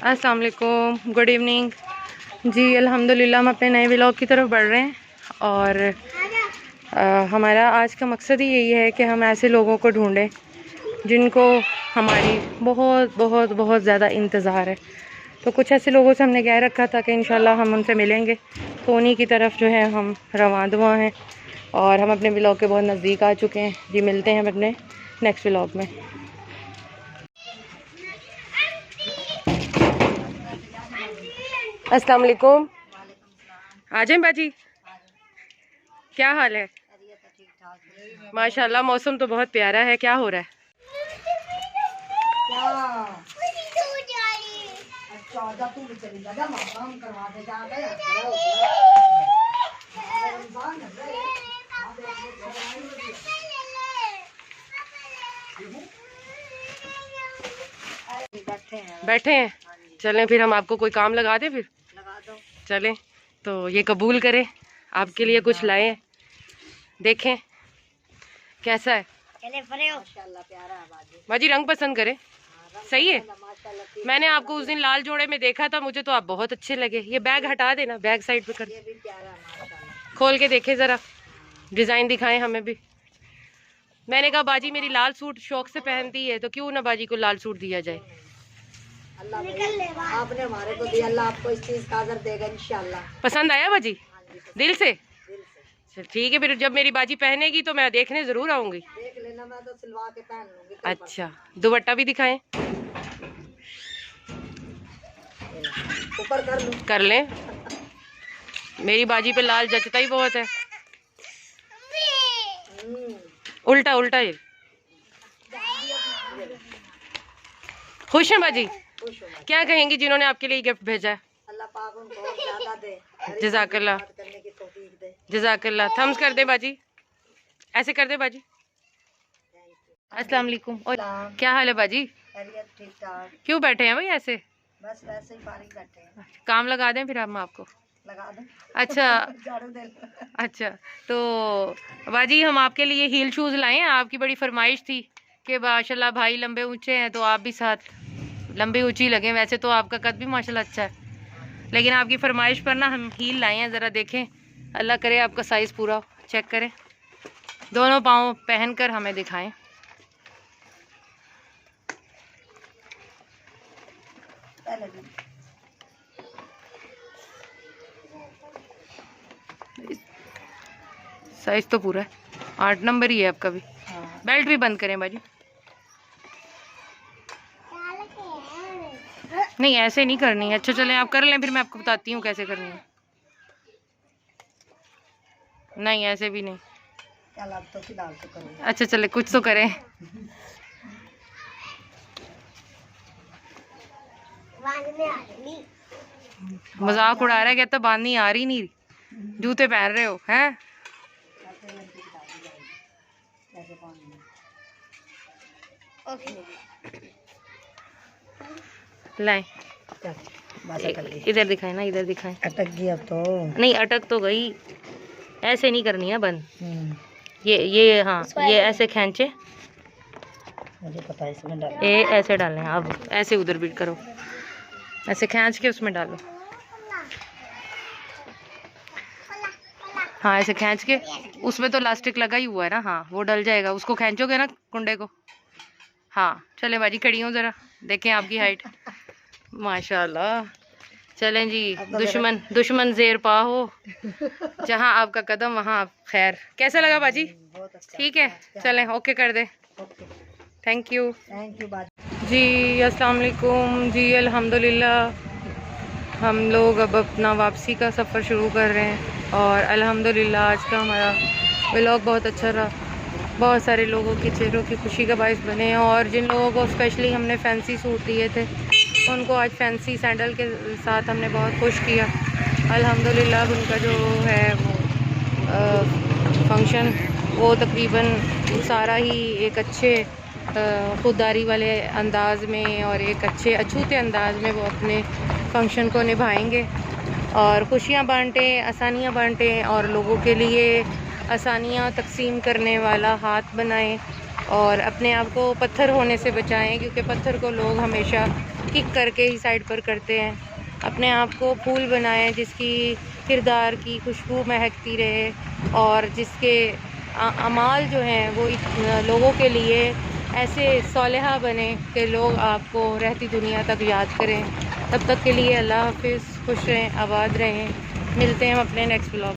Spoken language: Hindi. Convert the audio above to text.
अस्सलाम वालेकुम गुड इवनिंग। जी अल्हम्दुलिल्लाह हम अपने नए व्लॉग की तरफ़ बढ़ रहे हैं और आ, हमारा आज का मकसद ही यही है कि हम ऐसे लोगों को ढूंढें जिनको हमारी बहुत बहुत बहुत ज़्यादा इंतज़ार है। तो कुछ ऐसे लोगों से हमने कह रखा था कि इन हम उनसे मिलेंगे। तो उन्हीं की तरफ़ जो है हम रवां दुआ हैं और हम अपने व्लॉग के बहुत नज़दीक आ चुके हैं। जी मिलते हैं हम अपने नेक्स्ट ब्लॉग में। अस्सलाम वालेकुम। जाए बाजी, क्या हाल है? माशाल्लाह, मौसम तो बहुत प्यारा है, क्या हो रहा है? बैठे हैं, चलें फिर हम आपको कोई काम लगा दें फिर? चलें तो ये कबूल करें आपके लिए कुछ लाए। देखें कैसा है। चले परे हो। माशाल्लाह प्यारा है बाजी। बाजी रंग पसंद करें। सही है। मैंने आपको उस दिन लाल जोड़े में देखा था मुझे तो आप बहुत अच्छे लगे। ये बैग हटा देना बैग साइड पे कर। ये भी प्यारा है माशाल्लाह। खोल के देखे ज़रा। डिज़ाइन दिखाएँ हमें भी। मैंने कहा बाजी मेरी लाल सूट शौक से पहनती है तो क्यों ना बाजी को लाल सूट दिया जाए? अल्लाह आपने हमारे को दिया अल्लाह आपको इस चीज़ का अजर देगा इंशाल्लाह पसंद आया बाजी? हाँ दिल से? ठीक है फिर जब मेरी बाजी पहनेगी तो मैं देखने ज़रूर आऊँगी। देख लेना मैं तो सिलवा के पहन लूँगी अच्छा दुपट्टा भी दिखाएँ। ऊपर कर लूँ। कर लें। मेरी बाजी पे लाल जचता ही बहुत है। हम्म, उल्टा उल्टा ये। खुश हैं बाजी। क्या कहेंगी जिन्होंने आपके लिए गिफ्ट भेजा है? अल्लाह पाक उनको और ज़्यादा दे। हरी जज़ाकल्लाह। बात करने की तौफीक दे। जजाकल्ला थम्स कर दे बाजी। ऐसे कर दे बाजी। अस्सलाम वालेकुम। और क्या हाल है बाजी? खैरियत ठीक ठाक क्यों बैठे हैं भाई ऐसे? बस वैसे ही फारिग बैठे हैं। काम लगा दें फिर हम आपको। लगा दो। अच्छा। अच्छा तो बाजी हम आपके लिए हील शूज़ लाए हैं। आपकी बड़ी फरमाइश थी कि माशाल्लाह भाई लंबे ऊँचे हैं तो आप भी साथ लंबी ऊँची लगे वैसे तो आपका कद भी माशाल्लाह अच्छा है। लेकिन आपकी फरमाइश पर ना हम हील लाए हैं ज़रा देखें। अल्लाह करे आपका साइज़ पूरा चेक करें। दोनों पाँव पहन कर हमें दिखाएँ। साइज़ तो पूरा है। आठ नंबर ही है आपका भी। हाँ। बेल्ट भी बंद करें बाजी नहीं ऐसे नहीं करनी है। अच्छा चलें आप कर लें फिर मैं आपको बताती हूँ कैसे करनी है। नहीं ऐसे भी नहीं। तो तो अच्छा चले कुछ तो करें। मज़ाक उड़ा रहा है कहता बांधनी आ रही नहीं। जूते पहन रहे हो हैं? लाएँ। इधर दिखाएँ ना इधर दिखाएँ। अटक गई अब तो। नहीं अटक तो गई। ऐसे नहीं करनी है बंद। हम्म, ये ये हाँ ये ऐसे खींचे। मुझे पता है इसमें डाल। ये ऐसे डालें अब ऐसे उधर बीट करो। ऐसे खींच के उसमें डालो। हाँ ऐसे खींच के। उसमें तो लास्टिक लगा ही हुआ है ना हाँ वो डल जाएगा। उसको खींचोगे ना कुंडे को? हाँ चले बाजी खड़ी हूँ ज़रा। देखें आपकी हाइट माशाल्लाह। चलें जी दुश्मन दुश्मन जेर पा हो। जहाँ आपका कदम वहाँ आप खैर। कैसा लगा बाजी? अच्छा। ठीक है चलें ओके कर दे। थैंक यू थैंक यू जी अस्सलाम वालेकुम जी अल्हम्दुलिल्लाह। हम लोग अब अपना वापसी का सफ़र शुरू कर रहे हैं और अल्हम्दुलिल्लाह आज का हमारा व्लॉग बहुत अच्छा रहा। बहुत सारे लोगों के चेहरों की खुशी का बायस बने हैं और जिन लोगों को स्पेशली हमने फैंसी सूट दिए थे उनको आज फैंसी सैंडल के साथ हमने बहुत खुश किया। अल्हम्दुलिल्लाह उनका जो है वो फ़ंक्शन वो तकरीबन सारा ही एक अच्छे खुददारी वाले अंदाज में और एक अच्छे, अछूते अंदाज में वो अपने फ़ंक्शन को निभाएँगे। और खुशियाँ बांटें, आसानियाँ बांटें और लोगों के लिए आसानियाँ तकसीम करने वाला हाथ बनाएँ। और अपने आप को पत्थर होने से बचाएँ, क्योंकि पत्थर को लोग हमेशा किक करके ही साइड पर करते हैं। अपने आप को फूल बनाएँ जिसकी किरदार की खुशबू महकती रहे और जिसके अमाल जो हैं वो लोगों के लिए ऐसे सालहा बने कि लोग आपको रहती दुनिया तक याद करें। तब तक के लिए अल्लाह हाफिज़, खुश रहें, आबाद रहें। मिलते हैं हम अपने नेक्स्ट ब्लॉग